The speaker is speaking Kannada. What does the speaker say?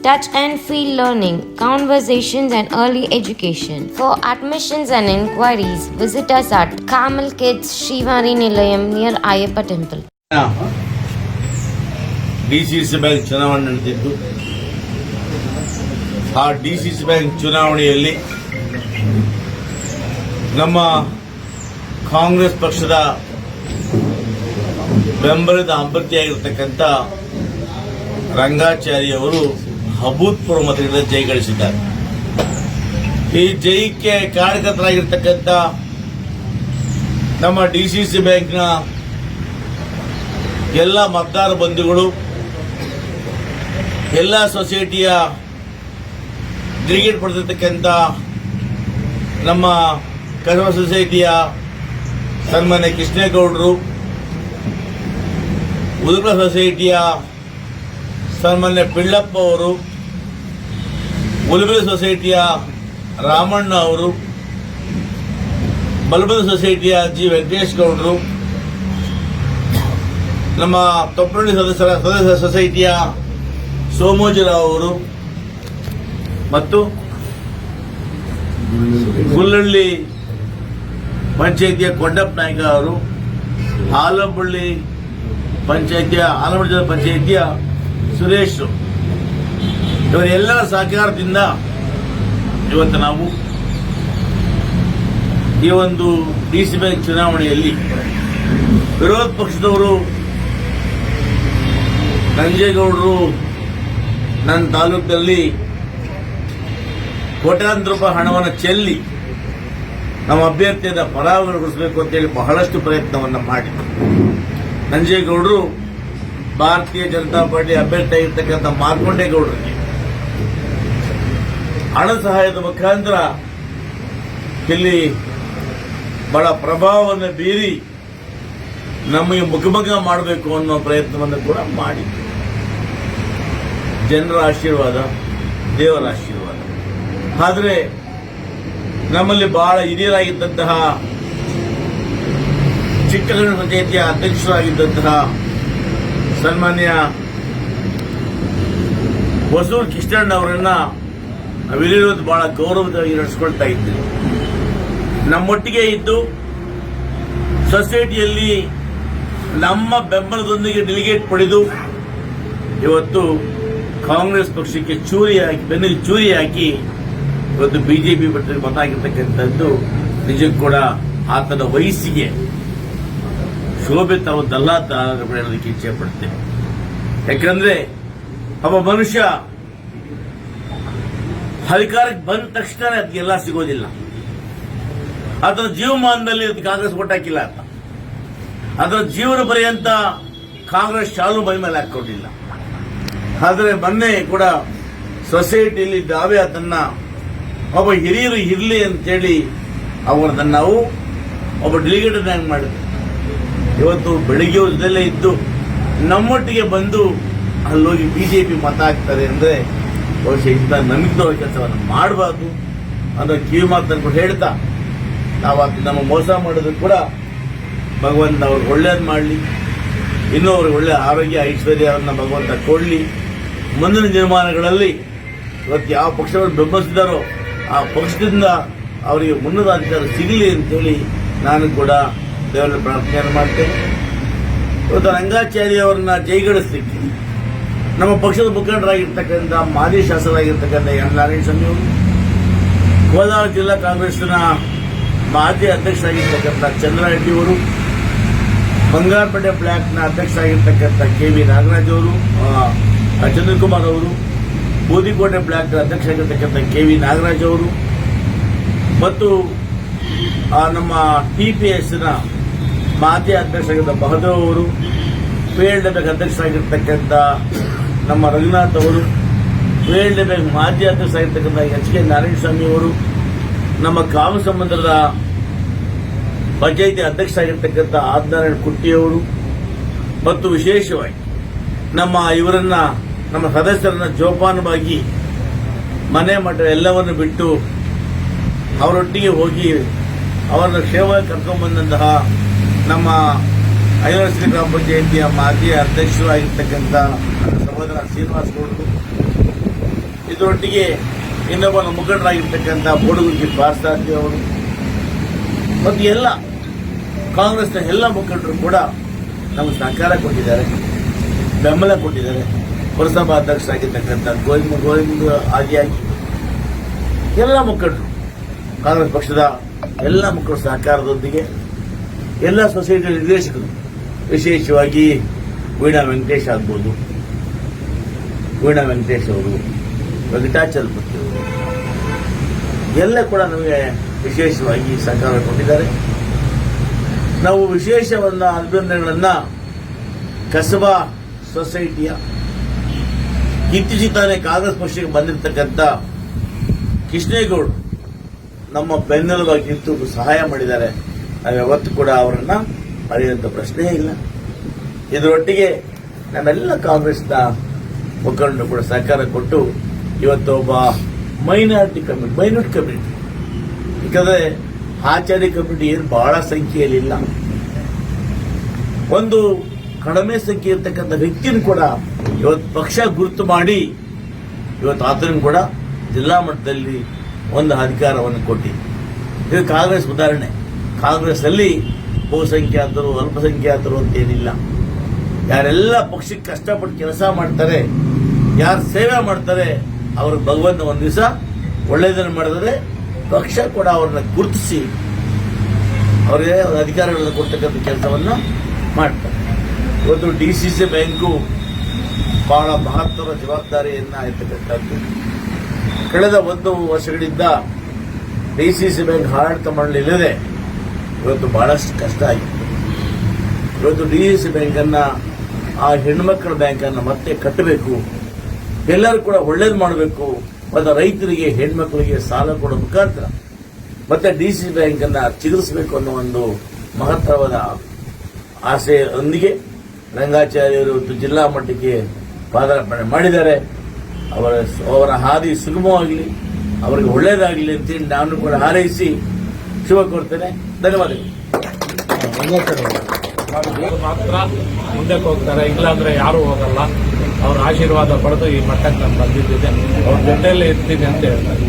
touch and feel learning, conversations, and early education. For admissions and inquiries, visit us at Kamal Kids Shivari Nilayam near Ayappa Temple. ನಮ್ಮ ಕಾಂಗ್ರೆಸ್ ಪಕ್ಷದ ಬೆಂಬಲದ ಅಭ್ಯರ್ಥಿಯಾಗಿರ್ತಕ್ಕಂಥ ರಂಗಾಚಾರಿ ಅವರು ಅಭೂತಪೂರ್ವ ಮತಗಳಿಂದ ಜಯಗಳಿಸಿದ್ದಾರೆ ಈ ಜೈಕ್ಕೆ ಕಾರ್ಯಕರ್ತರಾಗಿರ್ತಕ್ಕಂಥ ನಮ್ಮ ಡಿ ಸಿ ಸಿ ಬ್ಯಾಂಕ್ನ ಎಲ್ಲ ಮತದಾರ ಬಂಧುಗಳು, ಎಲ್ಲ ಸೊಸೈಟಿಯ ಗ್ರಿಗೇಟ್ ಪಡೆದಿರ್ತಕ್ಕಂಥ ನಮ್ಮ ಕಸಬ ಸೊಸೈಟಿಯ ಸನ್ಮಾನ್ಯ ಕೃಷ್ಣೇಗೌಡರು ಉದುರ್ಬ ಸೊಸೈಟಿಯ ಸನ್ಮಾನ್ಯ ಪಿಳ್ಳಪ್ಪ ಅವರು ಉಲುಬೆ ಸೊಸೈಟಿಯ ರಾಮಣ್ಣ ಅವರು ಮಲಬೆಲೆ ಸೊಸೈಟಿಯ ಜಿ ವೆಂಕಟೇಶ್ ಗೌಡರು, ನಮ್ಮ ತೊಪ್ಪಳ್ಳಿ ಸದಸ್ಯರ ಸದಸ್ಯ ಸೊಸೈಟಿಯ ಸೋಮೋಜಿರಾವ್ ಅವರು ಮತ್ತು ಗುಲ್ಲಳ್ಳಿ ಪಂಚಾಯಿತಿಯ ಕೊಂಡಪ್ಪ ನಾಯ್ಕ ಅವರು ಆಲಂಬಳ್ಳಿ ಪಂಚಾಯಿತಿಯ ಆಲಂಬಳ್ಳಿ ಪಂಚಾಯಿತಿಯ ಸುರೇಶ್. ಇವರೆಲ್ಲರ ಸಹಕಾರದಿಂದ ಇವತ್ತು ನಾವು ಈ ಒಂದು ಡಿ ಸಿ ಬ್ಯಾಂಕ್ ಚುನಾವಣೆಯಲ್ಲಿ ವಿರೋಧ ಪಕ್ಷದವರು ನಂಜೇಗೌಡರು ನನ್ನ ತಾಲೂಕಲ್ಲಿ ಕೋಟ್ಯಾಂತರ ರೂಪಾಯಿ ಹಣವನ್ನು ಚೆಲ್ಲಿ ನಮ್ಮ ಅಭ್ಯರ್ಥಿಯನ್ನು ಪರಾಭವಗೊಳಿಸಬೇಕು ಅಂತೇಳಿ ಬಹಳಷ್ಟು ಪ್ರಯತ್ನವನ್ನು ಮಾಡಿದರು. ನಂಜೇಗೌಡರು ಭಾರತೀಯ ಜನತಾ ಪಾರ್ಟಿ ಅಭ್ಯರ್ಥಿ ಆಗಿರ್ತಕ್ಕಂಥ ಮಾರ್ಕೊಂಡೇಗೌಡರಿಗೆ ಹಣ ಸಹಾಯದ ಮುಖಾಂತರ ಇಲ್ಲಿ ಬಹಳ ಪ್ರಭಾವವನ್ನು ಬೀರಿ ನಮಗೆ ಮುಖಮುಖ ಮಾಡಬೇಕು ಅನ್ನೋ ಪ್ರಯತ್ನವನ್ನು ಕೂಡ ಮಾಡಿ ಜನರ ಆಶೀರ್ವಾದ, ದೇವರ ಆಶೀರ್ವಾದ. ಆದರೆ ನಮ್ಮಲ್ಲಿ ಬಹಳ ಹಿರಿಯರಾಗಿದ್ದಂತಹ ಚಿಕ್ಕಗಣ ಪಂಚಾಯಿತಿಯ ಅಧ್ಯಕ್ಷರಾಗಿದ್ದಂತಹ ಸನ್ಮಾನ್ಯ ಹೊಸೂರು ಕೃಷ್ಣಣ್ಣ ಅವರನ್ನ ನಾವಿಲ್ಲಿರೋದು ಬಹಳ ಗೌರವವಾಗಿ ನಡೆಸ್ಕೊಳ್ತಾ ಇದ್ದೀವಿ. ನಮ್ಮೊಟ್ಟಿಗೆ ಇದ್ದು ಸೊಸೈಟಿಯಲ್ಲಿ ನಮ್ಮ ಬೆಂಬಲದೊಂದಿಗೆ ಡೆಲಿಗೇಟ್ ಪಡೆದು ಇವತ್ತು ಕಾಂಗ್ರೆಸ್ ಪಕ್ಷಕ್ಕೆ ಚೂರಿ ಹಾಕಿ, ಬೆನ್ನಿಗೆ ಚೂರಿ ಹಾಕಿ ಇವತ್ತು ಬಿಜೆಪಿ ಪಕ್ಷಕ್ಕೆ ಮತ ಆಗಿರ್ತಕ್ಕಂಥದ್ದು ನಿಜಕ್ಕೂ ಕೂಡ ಆತನ ವಯಸ್ಸಿಗೆ ಶೋಭೆ ತಾವು ಅಂತ ಹೇಳೋದಕ್ಕೆ ಇಚ್ಛೆ ಪಡ್ತೇವೆ ಯಾಕಂದ್ರೆ ಒಬ್ಬ ಮನುಷ್ಯ ಅಧಿಕಾರಕ್ಕೆ ಬಂದ ತಕ್ಷಣ ಅದಕ್ಕೆಲ್ಲ ಸಿಗೋದಿಲ್ಲ. ಅದರ ಜೀವಮಾನದಲ್ಲಿ ಕಾಂಗ್ರೆಸ್ ಓಟ್ ಹಾಕಿಲ್ಲ ಅಂತ. ಅದರ ಜೀವನ ಪರ್ಯಂತ ಕಾಂಗ್ರೆಸ್ ಶಾಲು ಬೈ ಮೇಲೆ ಹಾಕೊಂಡಿಲ್ಲ ಆದರೆ ಮೊನ್ನೆ ಕೂಡ ಸೊಸೈಟಿಯಲ್ಲಿ ದಾವೆ ಅದನ್ನ ಒಬ್ಬ ಹಿರಿಯರು ಇರಲಿ ಅಂತೇಳಿ ಅವರನ್ನ ನಾವು ಒಬ್ಬ ಡೆಲಿಗೇಟ್ ಹ್ಯಾಂಗ್ ಮಾಡಿದ್ವಿ. ಇವತ್ತು ಬೆಳಿಗ್ಗೆ ಇದ್ದು ನಮ್ಮೊಟ್ಟಿಗೆ ಬಂದು ಅಲ್ಲೋಗಿ ಬಿಜೆಪಿ ಮತ ಹಾಕ್ತಾರೆ ಅಂದ್ರೆ ಬಹುಶಃ ಇಂಥ ನಂಬಿಕೆ ಕೆಲಸವನ್ನು ಮಾಡಬಾರ್ದು ಅನ್ನೋ ಕಿವಿ ಮಾತನ್ನು ಕೂಡ ಹೇಳ್ತಾ. ನಾವು ನಮ್ಮ ಮೋಸ ಮಾಡೋದು ಕೂಡ ಭಗವಂತ ಅವ್ರಿಗೆ ಒಳ್ಳೇದು ಮಾಡಲಿ. ಇನ್ನೂ ಅವ್ರಿಗೆ ಒಳ್ಳೆಯ ಆರೋಗ್ಯ, ಐಶ್ವರ್ಯವನ್ನು ಭಗವಂತ ಕೊಡಲಿ. ಮುಂದಿನ ದಿನಮಾನಗಳಲ್ಲಿ ಇವತ್ತು ಯಾವ ಪಕ್ಷವನ್ನು ಬೆಂಬಲಿಸಿದಾರೋ ಆ ಪಕ್ಷದಿಂದ ಅವರಿಗೆ ಉನ್ನತ ಅಧಿಕಾರ ಸಿಗಲಿ ಅಂತೇಳಿ ನಾನು ಕೂಡ ದೇವರ ಪ್ರಾರ್ಥನೆಯನ್ನು ಮಾಡ್ತೇನೆ. ಇವತ್ತು ರಂಗಾಚಾರ್ಯ ಅವರನ್ನ ನಮ್ಮ ಪಕ್ಷದ ಮುಖಂಡರಾಗಿರ್ತಕ್ಕಂಥ ಮಾಜಿ ಶಾಸಕರಾಗಿರ್ತಕ್ಕಂಥ ಎನ್ ನಾರಾಯಣ ಸ್ವಾಮಿ ಅವರು, ಕೋಲಾರ ಜಿಲ್ಲಾ ಕಾಂಗ್ರೆಸ್ನ ಮಾಜಿ ಅಧ್ಯಕ್ಷರಾಗಿರ್ತಕ್ಕಂಥ ಚಂದ್ರಾರೆಡ್ಡಿ ಅವರು, ಬಂಗಾರಪೇಟೆ ಬ್ಲಾಕ್ನ ಅಧ್ಯಕ್ಷರಾಗಿರ್ತಕ್ಕಂಥ ಕೆ ವಿ ನಾಗರಾಜ್ ಅವರು ಚಂದ್ರಕುಮಾರ್ ಅವರು, ಬೂದಿಕೋಟೆ ಬ್ಲಾಕ್ ಅಧ್ಯಕ್ಷರಾಗಿರ್ತಕ್ಕಂಥ ಕೆ ವಿ ನಾಗರಾಜ್ ಅವರು, ಮತ್ತು ನಮ್ಮ ಟಿ ಪಿ ಎಸ್ನ ಮಾಜಿ ಅಧ್ಯಕ್ಷರಾಗಿದ್ದ ಬಹದ್ದೂರ್ ಅವರು ಡಬ್ಲ್ಯೂ ಅಧ್ಯಕ್ಷರಾಗಿರ್ತಕ್ಕಂಥ ನಮ್ಮ ರಘುನಾಥ್ ಅವರು ವೇಲ್ಡ್ ಬ್ಯಾಂಕ್ ಮಾಜಿ ಅಧ್ಯಕ್ಷರಾಗಿರ್ತಕ್ಕಂಥ ಎಚ್ ಕೆ ನಾರಾಯಣಸ್ವಾಮಿ ಅವರು ನಮ್ಮ ಕಾಮ ಸಂಬಂಧದ ಪಂಚಾಯಿತಿ ಅಧ್ಯಕ್ಷ ಅಧ್ಯಕ್ಷರಾಗಿರ್ತಕ್ಕಂಥ ಆದಿನಾರಾಯಣ ಕುಟ್ಟಿಯವರು ಮತ್ತು ವಿಶೇಷವಾಗಿ ನಮ್ಮ ಇವರನ್ನ, ನಮ್ಮ ಸದಸ್ಯರನ್ನ ಜೋಪಾನವಾಗಿ ಮನೆ ಮಠ ಎಲ್ಲವನ್ನು ಬಿಟ್ಟು ಅವರೊಟ್ಟಿಗೆ ಹೋಗಿ ಅವರನ್ನು ಕರ್ಕೊಂಡು ಕರ್ಕೊಂಡ್ಬಂದಂತಹ ನಮ್ಮ ಐವರಶ್ರೀ ಗ್ರಾಮ ಪಂಚಾಯಿತಿಯ ಮಾಜಿ ಅಧ್ಯಕ್ಷರು ಆಗಿರ್ತಕ್ಕಂಥ ಸಹೋದರ ಶ್ರೀನಿವಾಸ್ ಗೌಡರು. ಇದರೊಟ್ಟಿಗೆ ಇನ್ನೊಬ್ಬ ಮುಖಂಡರಾಗಿರ್ತಕ್ಕಂಥ ಬೋಡುಗುಂಜಿ ಪಾರ್ಸಾರ್ಥಿ ಅವರು. ಮತ್ತು ಎಲ್ಲ ಕಾಂಗ್ರೆಸ್ನ ಎಲ್ಲ ಮುಖಂಡರು ಕೂಡ ನಮಗೆ ಸಹಕಾರ ಕೊಟ್ಟಿದ್ದಾರೆ, ಬೆಂಬಲ ಕೊಟ್ಟಿದ್ದಾರೆ. ಪುರಸಭಾ ಅಧ್ಯಕ್ಷರಾಗಿರ್ತಕ್ಕಂಥ ಗೋವಿಂದ ಗೋವಿಂದ ಆದಿಯಾಗಿ. ಎಲ್ಲ ಮುಖಂಡರು, ಕಾಂಗ್ರೆಸ್ ಪಕ್ಷದ ಎಲ್ಲ ಮುಖಂಡರು ಸಹಕಾರದೊಂದಿಗೆ ಎಲ್ಲ ಸೊಸೈಟಿಯ ನಿರ್ದೇಶಕರು ವಿಶೇಷವಾಗಿ ವೀಣಾ ವೆಂಕಟೇಶ್ ಆಗ್ಬೋದು. ವೀಣಾ ವೆಂಕಟೇಶ್ ಅವರು ವೆಂಕಟಾಚಲಪತಿ ಅವರು. ಎಲ್ಲ ಕೂಡ ನಮಗೆ ವಿಶೇಷವಾಗಿ ಸಹಕಾರ ಕೊಟ್ಟಿದ್ದಾರೆ. ನಾವು ವಿಶೇಷವನ್ನ ಅಭಿನಂದನೆಗಳನ್ನ ಕಸಬಾ ಸೊಸೈಟಿಯ ಇತ್ತೀಚೆಗೆ ತಾನೇ ಕಾಂಗ್ರೆಸ್ ಪಕ್ಷಕ್ಕೆ ಬಂದಿರತಕ್ಕಂಥ ಕೃಷ್ಣೇಗೌಡರು ನಮ್ಮ ಬೆನ್ನೆಲುಬಾಗಿ ಸಹಾಯ ಮಾಡಿದ್ದಾರೆ. ನಾವು ಯಾವತ್ತು ಕೂಡ ಅವರನ್ನ ಮರೆಯುವಂತ ಪ್ರಶ್ನೆ ಇಲ್ಲ. ಇದರೊಟ್ಟಿಗೆ ನಮ್ಮೆಲ್ಲ ಕಾಂಗ್ರೆಸ್ನ ಮುಖಂಡರು ಕೂಡ ಸಹಕಾರ ಕೊಟ್ಟು ಇವತ್ತು ಒಬ್ಬ ಮೈನಾರಿಟಿ ಕಮ್ಯುನಿಟಿ ಮೈನಾರಿಟಿ ಕಮ್ಯುನಿಟಿ ಯಾಕಂದರೆ ಆಚಾರ್ಯ ಕಮಿಟಿ ಏನು ಬಹಳ ಸಂಖ್ಯೆಯಲ್ಲಿಲ್ಲ ಒಂದು ಕಡಿಮೆ ಸಂಖ್ಯೆ ಇರ್ತಕ್ಕಂಥ ವ್ಯಕ್ತಿನ ಕೂಡ ಇವತ್ತು ಪಕ್ಷ ಗುರುತು ಮಾಡಿ ಇವತ್ತು ಆತನಿಗೆ ಕೂಡ ಜಿಲ್ಲಾ ಮಟ್ಟದಲ್ಲಿ ಒಂದು ಅಧಿಕಾರವನ್ನು ಕೊಟ್ಟಿ ಇದು ಕಾಂಗ್ರೆಸ್ ಉದಾಹರಣೆ. ಕಾಂಗ್ರೆಸ್ ಅಲ್ಲಿ ಬಹುಸಂಖ್ಯಾತರು, ಅಲ್ಪಸಂಖ್ಯಾತರು ಅಂತ ಏನಿಲ್ಲ ಯಾರೆಲ್ಲ ಪಕ್ಷಕ್ಕೆ ಕಷ್ಟಪಟ್ಟು ಕೆಲಸ ಮಾಡ್ತಾರೆ, ಯಾರು ಸೇವೆ ಮಾಡ್ತಾರೆ, ಅವ್ರ ಭಗವಂತ ಒಂದು ದಿವಸ ಒಳ್ಳೆಯದನ್ನು ಮಾಡಿದರೆ ಪಕ್ಷ ಕೂಡ ಅವ್ರನ್ನ ಗುರುತಿಸಿ ಅವರಿಗೆ ಅವ್ರ ಅಧಿಕಾರಗಳನ್ನು ಕೊಡ್ತಕ್ಕಂಥ ಕೆಲಸವನ್ನು ಮಾಡ್ತಾರೆ. ಇವತ್ತು ಡಿ ಸಿ ಸಿ ಬ್ಯಾಂಕು ಬಹಳ ಮಹತ್ವದ ಜವಾಬ್ದಾರಿಯನ್ನು ಇರ್ತಕ್ಕಂಥದ್ದು ಕಳೆದ ಒಂದು ವರ್ಷಗಳಿಂದ ಡಿ ಸಿ ಸಿ ಬ್ಯಾಂಕ್ ಹಾರಾಟ ಮಾಡಲಿಲ್ಲದೆ ಇವತ್ತು ಬಹಳಷ್ಟು ಕಷ್ಟ ಆಗಿದೆ ಇವತ್ತು ಡಿ ಸಿ ಬ್ಯಾಂಕನ್ನ, ಆ ಹೆಣ್ಮಕ್ಕಳ ಬ್ಯಾಂಕನ್ನು ಮತ್ತೆ ಕಟ್ಟಬೇಕು. ಎಲ್ಲರೂ ಕೂಡ ಒಳ್ಳೇದು ಮಾಡಬೇಕು. ಮತ್ತು ರೈತರಿಗೆ, ಹೆಣ್ಮಕ್ಳಿಗೆ ಸಾಲ ಕೊಡೋ ಮುಖಾಂತರ ಮತ್ತೆ ಡಿ ಸಿ ಬ್ಯಾಂಕ್ ಅನ್ನ ಚಿಗುರಿಸಬೇಕು ಅನ್ನೋ ಒಂದು ಮಹತ್ತರವಾದ ಆಸೆಯೊಂದಿಗೆ ರಂಗಾಚಾರ್ಯರು ಜಿಲ್ಲಾ ಮಟ್ಟಕ್ಕೆ ಪಾದಾರ್ಪಣೆ ಮಾಡಿದ್ದಾರೆ. ಅವರ ಅವರ ಹಾದಿ ಸುಗಮವಾಗಲಿ, ಅವರಿಗೆ ಒಳ್ಳೆಯದಾಗಲಿ ಅಂತೇಳಿ ನಾನು ಕೂಡ ಹಾರೈಸಿ ಶುಭ ಕೋರ್ತೇನೆ ಧನ್ಯವಾದಗಳು. ಮಾತ್ರ ಮುಂದಕ್ಕೆ ಹೋಗ್ತಾರೆ. ಇಲ್ಲಾಂದ್ರೆ ಯಾರು ಹೋಗಲ್ಲ. ಅವ್ರ ಆಶೀರ್ವಾದ ಪಡೆದು ಈ ಮಟ್ಟಕ್ಕೆ ನಾನು ಬಂದಿದ್ದೇನೆ. ಅವ್ರ ಜೊತೆಯಲ್ಲೇ ಇರ್ತೀನಿ ಅಂತ ಹೇಳ್ತಾರೆ.